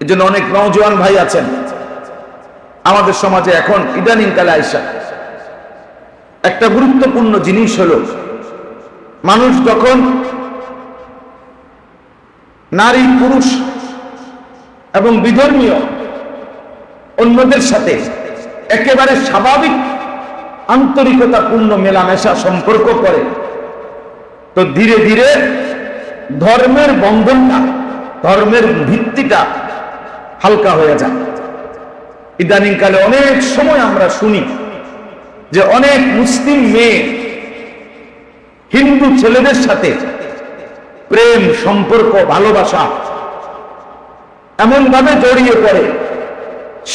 এই জন্য অনেক নওজোয়ান ভাই আছেন। আমাদের সমাজে এখন ইদানিং কালে আইসা একটা গুরুত্বপূর্ণ জিনিস হল, মানুষ যখন নারী, পুরুষ এবং বিধর্মীয় অন্যদের সাথে একেবারে স্বাভাবিক আন্তরিকতাপূর্ণ মেলামেশা সম্পর্ক করে, তো ধীরে ধীরে ধর্মের বন্ধনটা, ধর্মের ভিত্তিটা হালকা হয়ে যায় ইদানিংকালে অনেক সময় আমরা শুনি যে অনেক মুসলিম মেয়ে হিন্দু ছেলেদের সাথে প্রেম, সম্পর্ক, ভালোবাসা এমন ভাবে জড়িয়ে পড়ে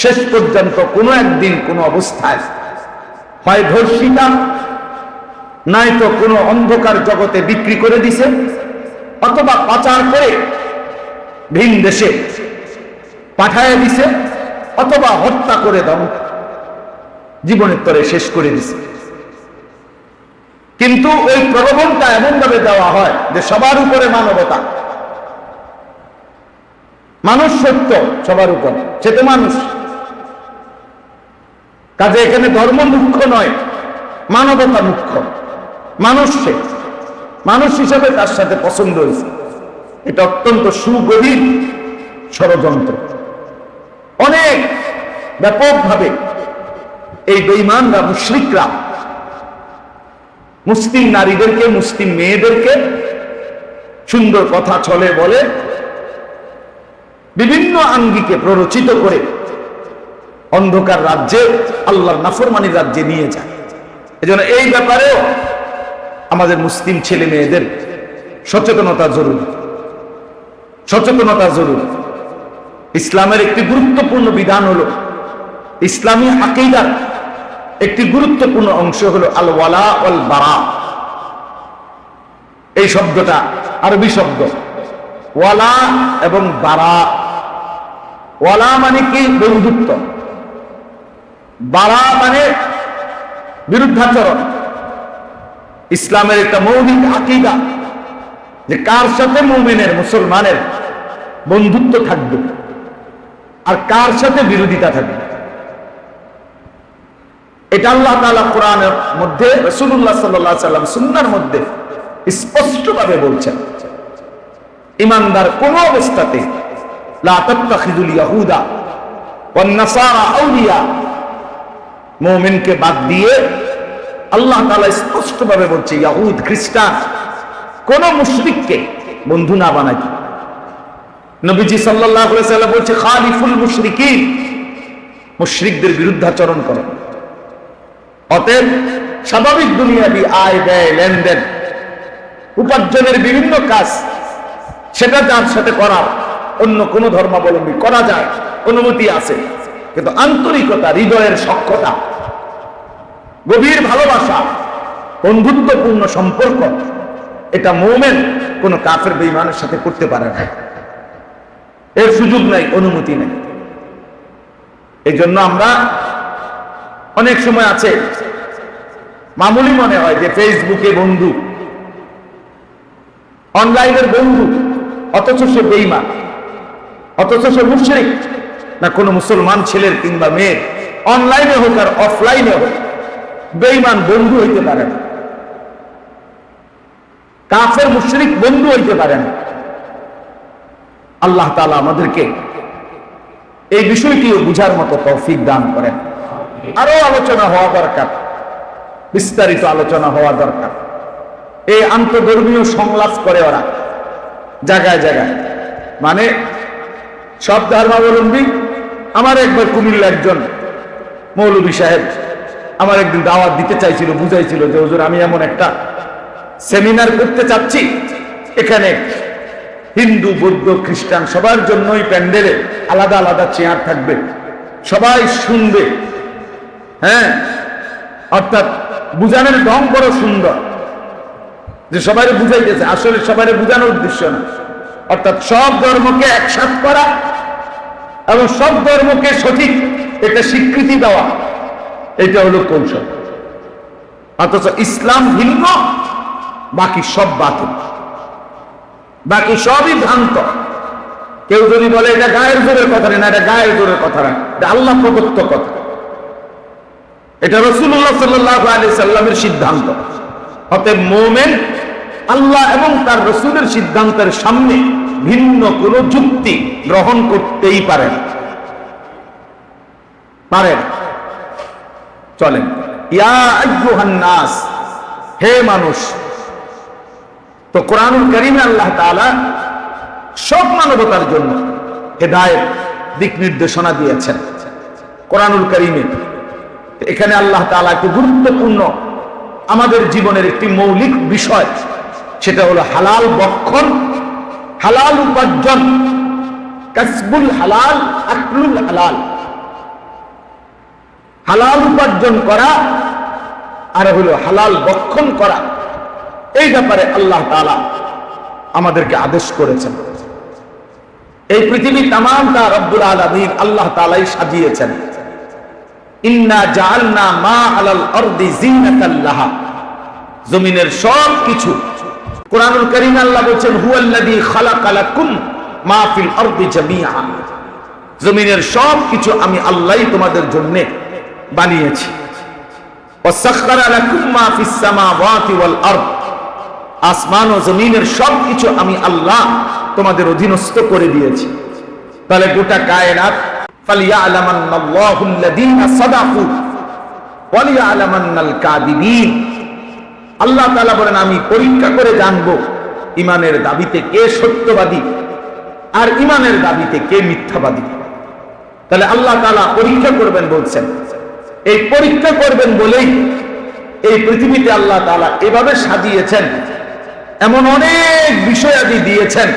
শেষ পর্যন্ত কোনো একদিন কোনো অবস্থায়। হয় ধর্ষিতা নয়তো কোনো অন্ধকার জগতে বিক্রি করে দিছে, অথবা পাচার করে ভিন দেশে পাঠায় দিছে, অথবা হত্যা করে দাও। জীবনের তরে শেষ করে দিছে। কিন্তু ওই প্রলোভনটা এমন ভাবে দেওয়া হয় যে সবার উপরে মানবতা। মানুষ সত্য, সবার উপরে। সে তো মানুষ। কাজে এখানে ধর্ম মুখ্য নয়, মানবতা মুখ্য। মানুষ সে। মানুষ হিসেবে তার সাথে পছন্দ হয়েছে। এটা অত্যন্ত সুগভীর ষড়যন্ত্র। অনেক ব্যাপকভাবে এই বেইমানরা মুশ্রিকরা, মুসলিম নারীদেরকে, মুসলিম মেয়েদেরকে সুন্দর কথা চলে বলে বিভিন্ন আঙ্গিকে প্ররোচিত করে অন্ধকার রাজ্যে, আল্লাহর নাফরমানির রাজ্যে নিয়ে যায়। এজন্য এই ব্যাপারেও আমাদের মুসলিম ছেলে মেয়েদের সচেতনতা জরুরি। সচেতনতা জরুরি। ইসলামের একটি গুরুত্বপূর্ণ বিধান হলো ইসলামী আকিদার একটি গুরুত্বপূর্ণ অংশ হলো আল ওয়ালা ওয়াল বারা এই শব্দটা আরবি শব্দ। ওয়ালা এবং বারা। ওয়ালা মানে কি? বন্ধুত্ব। বারা মানে বিরুদ্ধাচরণ। ইসলামের একটা মৌলিক আকিদা যে কার সাথে মুমিনের, মুসলমানের বন্ধুত্ব থাকবে? আর কার সাথে বিরোধিতা থাকবে? এটা আল্লাহ তালা কোরআনের মধ্যে রসুল্লাহ সাল্লাহ সাল্লাম সুন্নার মধ্যে স্পষ্টভাবে বলছেন, ইমানদার কোন অবস্থাতে বাদ দিয়ে আল্লাহ তাআলা স্পষ্টভাবে বলছে, ইয়াহুদ, খ্রিস্টান, কোন মুশরিককে বন্ধু না বানাইতে নবীজি সাল্লাম বলছে, খালিফুল মুশরিকিন, মুশরিকদের বিরুদ্ধাচরণ করো। অতএব স্বাভাবিক দুনিয়াবি আয় ব্যয়, লেনদেন, উপার্জনের বিভিন্ন কাজ, সেটা যার সাথে করার, অন্য কোন ধর্মাবলম্বী করা যায়, অনুমতি আছে। কিন্তু আন্তরিকতা, হৃদয়ের সক্ষতা গভীর ভালোবাসা, বন্ধুত্বপূর্ণ সম্পর্ক, এটা মোমেন কোন কাফের বেইমানের সাথে করতে পারে না। এর সুযোগ নাই, অনুমতি নেই। এই জন্য আমরা অনেক সময় আছে, মামুলি মনে হয় যে ফেসবুকে বন্ধু অনলাইনের বন্ধু, অথচ সে বেইমান অথচ সে মুশরিক, না কোনো মুসলমান ছেলের কিংবা মেয়ের অনলাইনে হোক আর অফলাইনে হোক বেইমান বন্ধু হইতে পারে না। কাফের, মুশরিক বন্ধু হইতে পারে না। আল্লাহ তাআলা আমাদেরকে এই বিষয়টিও বুঝার মতো তৌফিক দান করেন। আরও আলোচনা হওয়া দরকার। বিস্তারিত আলোচনা হওয়া দরকার। এই আন্তধর্মীয় সংলাপ করে ওরা, জায়গায় জায়গায়। মানে সব ধর্মাবলম্বী, আমার একবার কুমিল্লা একজন মৌলবী সাহেব আমার একদিন দাওয়াত দিতে চাইছিল, বুঝাইছিল যে, হুজুর, আমি এমন একটা সেমিনার করতে চাচ্ছি। এখানে হিন্দু, বৌদ্ধ, খ্রিস্টান, সবার জন্যই প্যান্ডেলে আলাদা আলাদা চেয়ার থাকবে। সবাই শুনবে। হ্যাঁ? অর্থাৎ বুঝানোর ঢং বড় সুন্দর। যে সবাই বুঝাইতেছে আসলে সবাই বুঝানোর উদ্দেশ্য না। অর্থাৎ সব ধর্মকে একসাথ করা এবং সব ধর্মকে সঠিক এটা স্বীকৃতি দেওয়া, এটা হলো কৌশল। অথচ ইসলাম ভিন্ন, বাকি সব বাতিল। বাকি সবই ভ্রান্ত। কেউ যদি বলে এটা গায়ের জোরের কথা না, এটা গায়ের জোরের কথা না এটা আল্লাহ প্রদত্ত কথা। এটা রসুল্লাহ সাল্লাহ আলি সাল্লামের সিদ্ধান্ত। অতএব মোমেন আল্লাহ এবং তার রসুলের সিদ্ধান্তের সামনে ভিন্ন কোন যুক্তি গ্রহণ করতেই পারে না। চলেন। ইয়া নাস, হে মানুষ তো কোরআনুল করিমে আল্লাহ তাআলা সব মানবতার জন্য হেদায়েত, দিক নির্দেশনা দিয়েছেন কোরআনুল করিমে। এখানে আল্লাহ তাআলা একটি গুরুত্বপূর্ণ আমাদের জীবনের একটি মৌলিক বিষয়, সেটা হলো হালাল বক্ষণ, হালাল উপার্জন, কাসবুল হালাল, আকলুল হালাল। হালাল উপার্জন করা আর হলো হালাল বক্ষণ করা। এই ব্যাপারে আল্লাহ তালা আমাদেরকে আদেশ করেছেন। এই পৃথিবী তামাম তা রব্বুল আলামিন আল্লাহ তালাই সাজিয়েছেন। ইন্না জমিনের কারীম আল্লাহ জামিআ জমিনের আমি তোমাদের জন্য বানিয়েছি। আসমান ও জমিনের সব কিছু আমি আল্লাহ তোমাদের অধীনস্থ করে দিয়েছি। তাহলে গোটা কায়নাত আমি পরীক্ষা করে ইমানের দাবিতে কে সত্যবাদী আর ইমানের দাবিতে কে মিথ্যাবাদী। তাহলে আল্লাহ তাআলা পরীক্ষা করবেন বলছেন, এই পরীক্ষা করবেন বলেই এই পৃথিবীতে আল্লাহ তাআলা এভাবে সাজিয়েছেন এমন অনেক বিষয়াদি দিয়েছেন।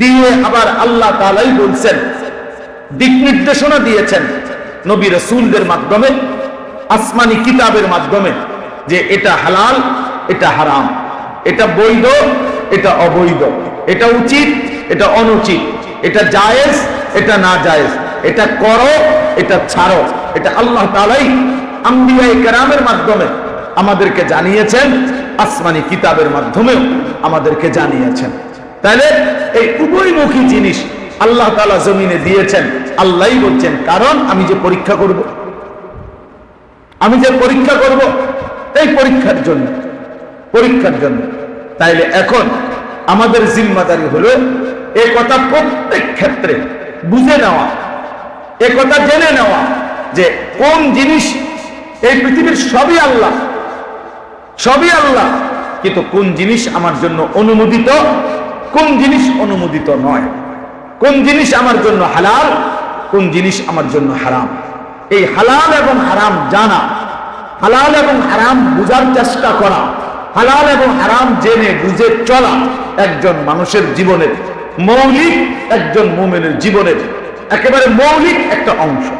দিয়ে আবার আল্লাহ তালাই বলছেন, দিক নির্দেশনা দিয়েছেন নবী রসুলদের মাধ্যমে, আসমানি কিতাবের মাধ্যমে, যে এটা হালাল, এটা হারাম, এটা বৈধ, এটা অবৈধ, এটা উচিত, এটা অনুচিত, এটা জায়েজ, এটা না জায়েজ, এটা করো, এটা ছাড়ো, এটা আল্লাহ তালাই আম্বিয়াই কেরামের মাধ্যমে আমাদেরকে জানিয়েছেন। আসমানি কিতাবের মাধ্যমেও আমাদেরকে জানিয়েছেন। তাহলে এই উভয়মুখী জিনিস আল্লাহ তালা জমিনে দিয়েছেন আল্লাহ বলছেন, কারণ আমি যে পরীক্ষা করব, আমি যে পরীক্ষা করব, এই পরীক্ষার জন্য পরীক্ষার জন্য। তাইলে এখন আমাদের জিম্মাদারি হলো এ কথা প্রত্যেক ক্ষেত্রে বুঝে নেওয়া, এ কথা জেনে নেওয়া যে কোন জিনিস এই পৃথিবীর সবই আল্লাহ সবই আল্লাহ। কিন্তু কোন জিনিস আমার জন্য অনুমোদিত? কোন জিনিস অনুমোদিত নয়। কোন জিনিস আমার জন্য হালাল? কোন জিনিস আমার জন্য হারাম। এই হালাল এবং হারাম জানা। হালাল এবং হারাম বুঝার চেষ্টা করা। হালাল এবং হারাম জেনে বুঝে চলা একজন মানুষের জীবনের মৌলিক, একজন মোমেনের জীবনের একেবারে মৌলিক একটা অংশ।